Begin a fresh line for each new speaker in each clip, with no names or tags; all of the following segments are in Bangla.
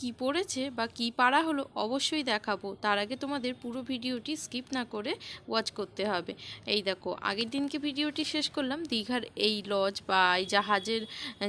কি পড়েছে বা কি পারা হলো অবশ্যই দেখাবো। তার আগে তোমাদের পুরো ভিডিওটি স্কিপ না করে ওয়াচ করতে হবে। এই দেখো, আগের দিনকে ভিডিওটি শেষ করলাম, দীঘার এই লজ বা এই জাহাজের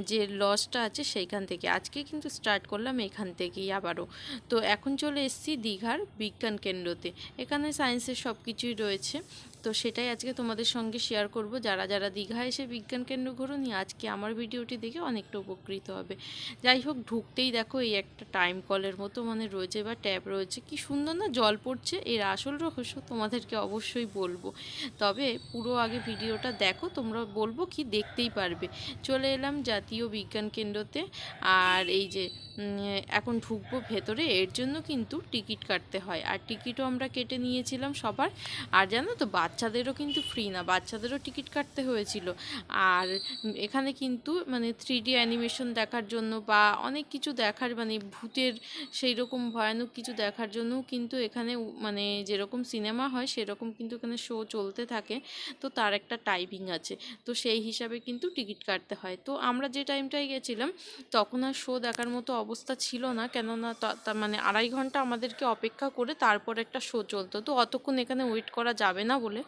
যে লজটা আছে সেইখান থেকে। আজকে কিন্তু স্টার্ট করলাম এখান থেকেই আবারও। তো এখন চলে এসেছি দীঘার বিজ্ঞান কেন্দ্রতে। এখানে সায়েন্সের সব কিছুই রয়েছে। তো সেটাই আজকে তোমাদের সঙ্গে শেয়ার করব। যারা যারা দীঘা এসে বিজ্ঞান কেন্দ্র ঘুরুনি, আজকে আমার ভিডিওটি দেখে অনেকটা উপকৃত হবে। যাই হোক, ঢুকতেই দেখো এই একটা টাইম কলের মতো মানে রয়েছে বা ট্যাপ রয়েছে। কি সুন্দর না জল পড়ছে, এর আসল রহস্য তোমাদেরকে অবশ্যই বলব। তবে পুরো আগে ভিডিওটা দেখো, তোমরা বলব কি দেখতেই পারবে। চলে এলাম জাতীয় বিজ্ঞান কেন্দ্রতে, আর এই যে এখন ঢুকবো ভেতরে, এর জন্য কিন্তু টিকিট কাটতে হয়। আর টিকিটও আমরা কেটে নিয়েছিলাম সবার। আর জানো তো বাচ্চাদেরও কিন্তু ফ্রি না, বাচ্চাদেরও টিকিট কাটতে হয়েছিল। আর এখানে কিন্তু মানে থ্রি ডি অ্যানিমেশন দেখার জন্য বা অনেক কিছু দেখার মানে ভূতের সেই রকম ভয়ানক কিছু দেখার জন্যও কিন্তু এখানে মানে যেরকম সিনেমা হয় সেরকম কিন্তু এখানে শো চলতে থাকে। তো তার একটা টাইমিং আছে। তো সেই হিসাবে কিন্তু টিকিট কাটতে হয়। তো আমরা যে টাইমটায় গেছিলাম, তখন আর শো দেখার মতো অবস্থা ছিল না। কেননা মানে আড়াই ঘণ্টা আমাদেরকে অপেক্ষা করে তারপর একটা শো চলতো। তো অতক্ষণ এখানে ওয়েট করা যাবে না বলে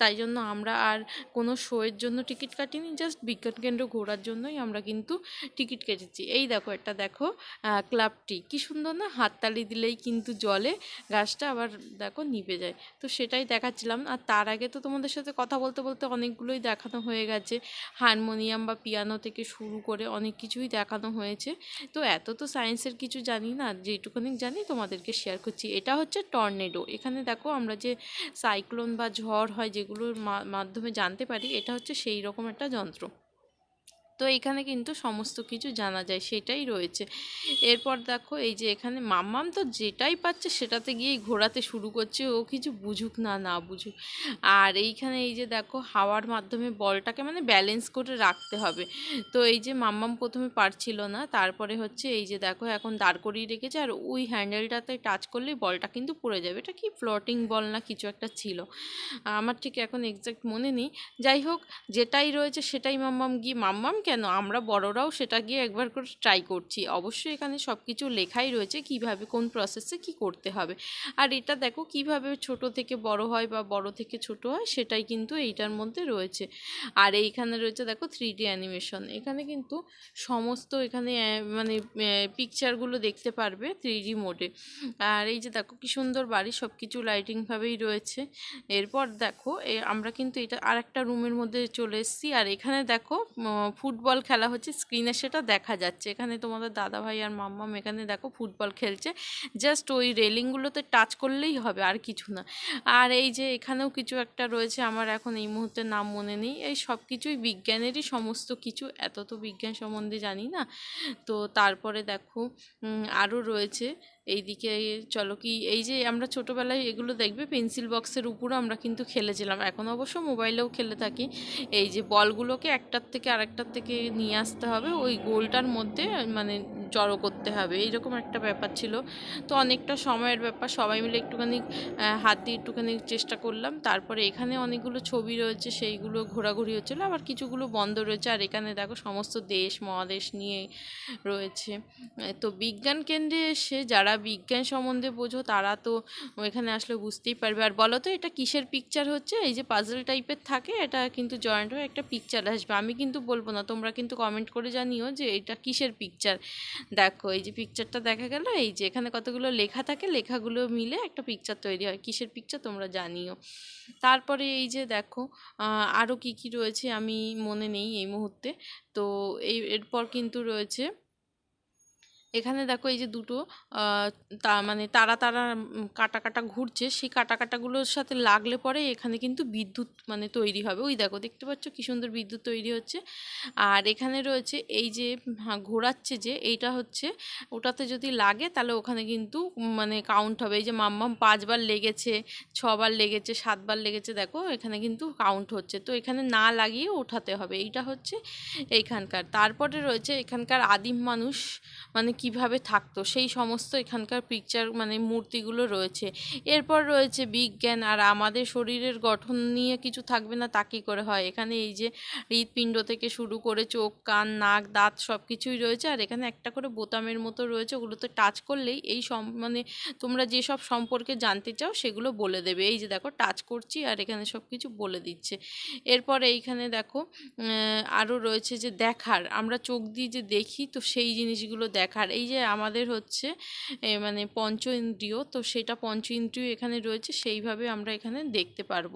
তাই জন্য আমরা আর কোনো শোয়ের জন্য টিকিট কাটিনি জাস্ট বিজ্ঞান কেন্দ্র ঘোরার জন্যই আমরা কিন্তু টিকিট কেটেছি। এই দেখো একটা দেখো ক্লাবটি কি সুন্দর না? হাততালি দিলেই কিন্তু জলে গাছটা আবার দেখো নিভে যায়। তো সেটাই দেখাচ্ছিলাম। আর তার আগে তো তোমাদের সাথে কথা বলতে বলতে অনেকগুলোই দেখানো হয়ে গেছে। হারমোনিয়াম বা পিয়ানো থেকে শুরু করে অনেক কিছুই দেখানো হয়েছে। তো এত তো সায়েন্সের কিছু জানি না যেটুকুনি জানি তোমাদেরকে শেয়ার করছি। এটা হচ্ছে টর্নেডো এখানে দেখো আমরা যে সাইক্লোন বা ঝড় হয় যেগুলোর মাধ্যমে জানতে পারি এটা হচ্ছে সেই রকম একটা যন্ত্র। তো এখানে কিন্তু সমস্ত কিছু জানা যায়, সেটাই রয়েছে। এরপর দেখো এই যে এখানে মাম্মাম তো যেটাই পাচ্ছে সেটাতে গিয়েই ঘোরাতে শুরু করছে, ও কিছু বুঝুক না না বুঝুক। আর এইখানে এই যে দেখো হাওয়ার মাধ্যমে বলটাকে মানে ব্যালেন্স করে রাখতে হবে। তো এই যে মাম্মাম প্রথমে পারছিল না, তারপরে হচ্ছে এই যে দেখো এখন দাঁড় করিয়ে রেখেছে, আর ওই হ্যান্ডেলটাতে টাচ করলেই বলটা কিন্তু পড়ে যাবে। এটা কি ফ্লোটিং বল না কিছু একটা ছিল? আমার ঠিক এখন এক্সাক্ট মনে নেই। যাই হোক, যেটাই রয়েছে সেটাই মাম্মাম গিয়ে মাম্মাম কেন? আমরা বড়রাও সেটা গিয়ে একবার করে ট্রাই করছি। অবশ্যই এখানে সব কিছু লেখাই রয়েছে কীভাবে কোন প্রসেসে কি করতে হবে। আর এটা দেখো কীভাবে ছোট থেকে বড় হয় বা বড় থেকে ছোট হয় সেটাই কিন্তু এইটার মধ্যে রয়েছে। আর এইখানে রয়েছে দেখো থ্রি ডি অ্যানিমেশন এখানে কিন্তু সমস্ত এখানে মানে পিকচারগুলো দেখতে পারবে থ্রি ডি মোডে আর এই যে দেখো কি সুন্দর বাড়ি সব কিছু লাইটিংভাবেই রয়েছে। এরপর দেখো আমরা কিন্তু এটা আর একটা রুমের মধ্যে চলে এসেছি। আর এখানে দেখো উম, ফুটবল খেলা হচ্ছে স্ক্রিনে সেটা দেখা যাচ্ছে। এখানে তোমাদের দাদা ভাই আর মাম্মাম এখানে দেখো ফুটবল খেলছে। জাস্ট ওই রেলিংগুলোতে টাচ করলেই হবে, আর কিছু না। আর এই যে এখানেও কিছু একটা রয়েছে, আমার এখন এই মুহূর্তে নাম মনে নেই। এই সব কিছুই বিজ্ঞানেরই সমস্ত কিছু, এত তো বিজ্ঞান সম্বন্ধে জানি না। তো তারপরে দেখো আরও রয়েছে এইদিকে চলো কি, এই যে আমরা ছোটোবেলায় এগুলো দেখবে পেন্সিল বক্সের উপরও আমরা কিন্তু খেলেছিলাম। এখন অবশ্য মোবাইলেও খেলে থাকি। এই যে বলগুলোকে একটার থেকে আরেকটার থেকে নিয়ে আসতে হবে। ওই গোলটার মধ্যে মানে জড়ো করতে হবে, এইরকম একটা ব্যাপার ছিল। তো অনেকটা সময়ের ব্যাপার, সবাই মিলে একটুখানি হাত দিয়ে একটুখানি চেষ্টা করলাম। তারপরে এখানে অনেকগুলো ছবি রয়েছে, সেইগুলো ঘোরাঘুরি হচ্ছিল, আবার কিছুগুলো বন্ধ রয়েছে। আর এখানে দেখো সমস্ত দেশ, মহাদেশ নিয়ে রয়েছে। তো বিজ্ঞান কেন্দ্রে এসে যারা বিজ্ঞান সম্বন্ধে বোঝো, তারা তো এখানে আসলে বুঝতেই পারবে। আর বলো তো, এটা কিসের পিকচার হচ্ছে? এই যে পাজল টাইপের থাকে, এটা কিন্তু জয়েন্ট হয়ে একটা পিকচার আসবে। আমি কিন্তু বলব না, তোমরা কিন্তু কমেন্ট করে জানিও যে এটা কিসের পিকচার দেখো, এই যে পিকচারটা দেখা গেল, এই যে এখানে কতগুলো লেখা থাকে, লেখাগুলো মিলে একটা পিকচার তৈরি হয়। কিসের পিকচার তোমরা জানিও। তারপরে এই যে দেখো আরও কি কি রয়েছে আমি মনে নেই এই মুহূর্তে। তো এই এরপর কিন্তু রয়েছে এখানে দেখো এই যে দুটো তা মানে তারা তারা কাটা কাটা ঘুরছে সেই কাটা কাটাগুলোর সাথে লাগলে পরে এখানে কিন্তু বিদ্যুৎ মানে তৈরি হবে। ওই দেখো দেখতে পাচ্ছ কি সুন্দর বিদ্যুৎ তৈরি হচ্ছে। আর এখানে রয়েছে এই যে হ্যাঁ, ঘোরাচ্ছে যে এইটা হচ্ছে ওটাতে যদি লাগে তাহলে ওখানে কিন্তু মানে কাউন্ট হবে। এই যে মাম্মাম পাঁচবার লেগেছে ছবার লেগেছে সাতবার লেগেছে দেখো এখানে কিন্তু কাউন্ট হচ্ছে। তো এখানে না লাগিয়ে ওঠাতে হবে। এইটা হচ্ছে এইখানকার তারপরে রয়েছে এখানকার আদিম মানুষ মানে কীভাবে থাকতো, সেই সমস্ত এখানকার পিকচার মানে মূর্তিগুলো রয়েছে। এরপর রয়েছে বিজ্ঞান, আর আমাদের শরীরের গঠন নিয়ে কিছু থাকবে না, তা কী করে হয়? এখানে এই যে হৃৎপিণ্ড থেকে শুরু করে চোখ, কান, নাক, দাঁত সব কিছুই রয়েছে, আর এখানে একটা করে বোতামের মতো রয়েছে, ওগুলোতে টাচ করলেই এই সম মানে তোমরা যেসব সম্পর্কে জানতে চাও সেগুলো বলে দেবে। এই যে দেখো টাচ করছি, আর এখানে সব কিছু বলে দিচ্ছে। এরপরে এইখানে দেখো আরও রয়েছে যে দেখার, আমরা চোখ দিয়ে যে দেখি, তো সেই জিনিসগুলো দেখার। এই যে আমাদের হচ্ছে মানে পঞ্চ ইন্দ্রিয় তো সেটা পঞ্চ ইন্দ্রিয় এখানে রয়েছে, সেইভাবে আমরা এখানে দেখতে পারব।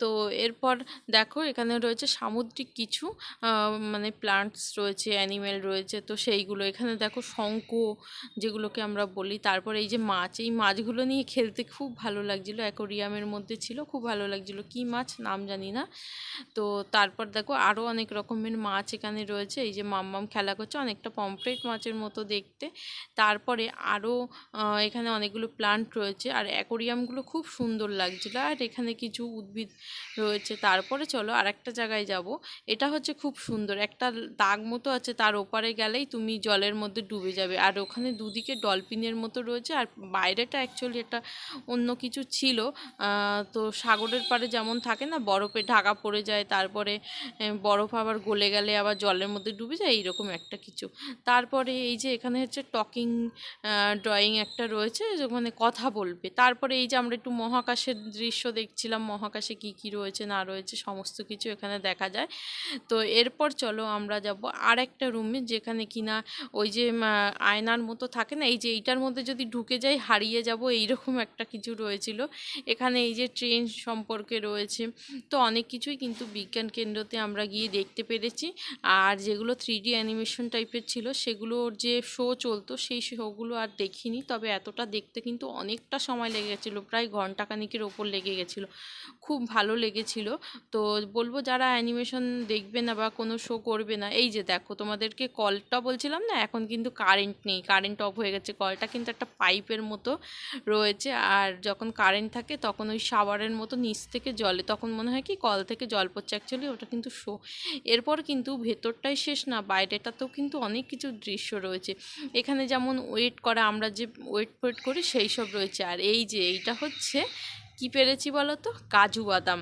তো এরপর দেখো এখানে রয়েছে সামুদ্রিক কিছু মানে প্লান্টস রয়েছে অ্যানিমেল রয়েছে, তো সেইগুলো। এখানে দেখো শঙ্খ যেগুলোকে আমরা বলি, তারপরে এই যে মাছ, এই মাছগুলো নিয়ে খেলতে খুব ভালো লাগছিল। অ্যাকোরিয়ামের মধ্যে ছিল, খুব ভালো লাগছিল। কী মাছ? নাম জানি না। তো তারপর দেখো আরও অনেক রকমের মাছ এখানে রয়েছে। এই যে মাম্মাম খেলা করছে, অনেকটা পমফ্রেট মাছের মতো দেখতে। তারপরে আরও এখানে অনেকগুলো প্লান্ট রয়েছে। আর অ্যাকোরিয়ামগুলো খুব সুন্দর লাগছিল। আর এখানে কিছু উদ্ভিদ রয়েছে। তারপরে চলো আর একটা জায়গায় যাব। এটা হচ্ছে খুব সুন্দর। একটা দাগ মতো আছে, তার ওপারে গেলেই তুমি জলের মধ্যে ডুবে যাবে। আর ওখানে দুদিকে ডলফিনের মতো রয়েছে। আর বাইরেটা অ্যাকচুয়ালি একটা অন্য কিছু ছিল। তো সাগরের পাড়ে যেমন থাকে না, বরফে ঢাকা পড়ে যায়, তারপরে বরফ আবার গলে গেলে আবার জলের মধ্যে ডুবে যায়, এইরকম একটা কিছু। তারপরে এই যে এখানে হচ্ছে টকিং ড্রয়িং একটা রয়েছে যেখানে কথা বলবে। তারপরে এই যে আমরা একটু মহাকাশের দৃশ্য দেখছিলাম, মহাকাশে কি কি রয়েছে, না রয়েছে, সমস্ত কিছু এখানে দেখা যায়। তো এরপর চলো আমরা যাব আর একটা রুমে যেখানে কিনা ওই যে আয়নার মতো থাকে না, এই যে এইটার মধ্যে যদি ঢুকে যাই হারিয়ে যাব, এইরকম একটা কিছু রয়েছিল। এখানে এই যে ট্রেন সম্পর্কে রয়েছে। তো অনেক কিছুই কিন্তু বিজ্ঞান কেন্দ্রতে আমরা গিয়ে দেখতে পেরেছি। আর যেগুলো থ্রি ডি অ্যানিমেশন টাইপের ছিল, সেগুলোর যে শো চলতো, সেই শোগুলো আর দেখিনি। তবে এতটা দেখতে কিন্তু অনেকটা সময় লেগে গেছিল, প্রায় ঘন্টাখানিকের ওপর লেগে গেছিল। খুব ভালো লেগেছিল। তো বলব যারা অ্যানিমেশন দেখবে না বা কোনো শো করবে না, এই যে দেখো তোমাদেরকে কলটা বলছিলাম না, এখন কিন্তু কারেন্ট নেই কারেন্ট অফ হয়ে গেছে। কলটা কিন্তু একটা পাইপের মতো রয়েছে, আর যখন কারেন্ট থাকে তখন ওই শাওয়ারের মতো নিচ থেকে জলে, তখন মনে হয় কি কল থেকে জল পড়ছে অ্যাকচুয়ালি ওটা কিন্তু শো এরপর কিন্তু ভেতরটাই শেষ না, বাইরেটাতেও কিন্তু অনেক কিছু দৃশ্য রয়েছে। এখানে যেমন ওয়েট করা, আমরা যে ওয়েট ফোয়েট করি সেই সব রয়েছে। আর এই যে এইটা হচ্ছে কি পেরেছি বলো তো কাজু বাদাম।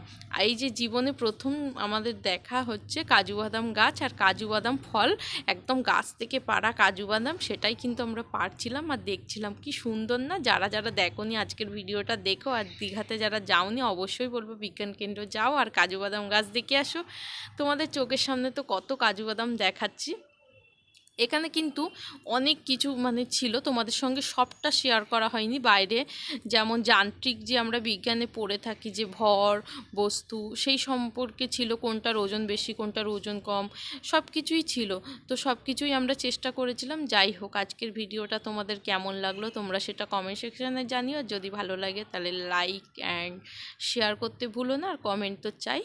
এই যে জীবনে প্রথম আমাদের দেখা হচ্ছে কাজু বাদাম গাছ আর কাজু বাদাম ফল, একদম গাছ থেকে পাড়া কাজু বাদাম, সেটাই কিন্তু আমরা পারছিলাম আর দেখছিলাম। কি সুন্দর না? যারা যারা দেখোনি আজকের ভিডিওটা, দেখো। আর দীঘাতে যারা যাওনি, অবশ্যই বলব বিজ্ঞান কেন্দ্র যাও আর কাজু বাদাম গাছ দেখে আসো। তোমাদের চোখের সামনে তো কত কাজু বাদাম দেখাচ্ছি। এখানে কিন্তু অনেক কিছু মানে ছিল, তোমাদের সঙ্গে সবটা শেয়ার করা হয়নি। বাইরে যেমন যান্ত্রিক যে আমরা বিজ্ঞানে পড়ে থাকি যে ভর, বস্তু, সেই সম্পর্কে ছিল কোনটার ওজন বেশি, কোনটার ওজন কম সব কিছুই ছিল। তো সব কিছুই আমরা চেষ্টা করেছিলাম। যাই হোক, আজকের ভিডিওটা তোমাদের কেমন লাগল তোমরা সেটা কমেন্ট সেকশানে জানিও। যদি ভালো লাগে তাহলে লাইক অ্যান্ড শেয়ার করতে ভুলো না, আর কমেন্ট তো চাই।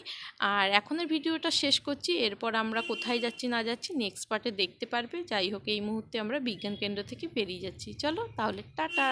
আর এখনের ভিডিওটা শেষ করছি, এরপর আমরা কোথায় যাচ্ছি না যাচ্ছি নেক্সট পার্টে দেখতে পারবে। যাই হোক এই মুহূর্তে আমরা বিজ্ঞান কেন্দ্র থেকে বেরিয়ে যাচ্ছি। চলো তাহলে টাটা!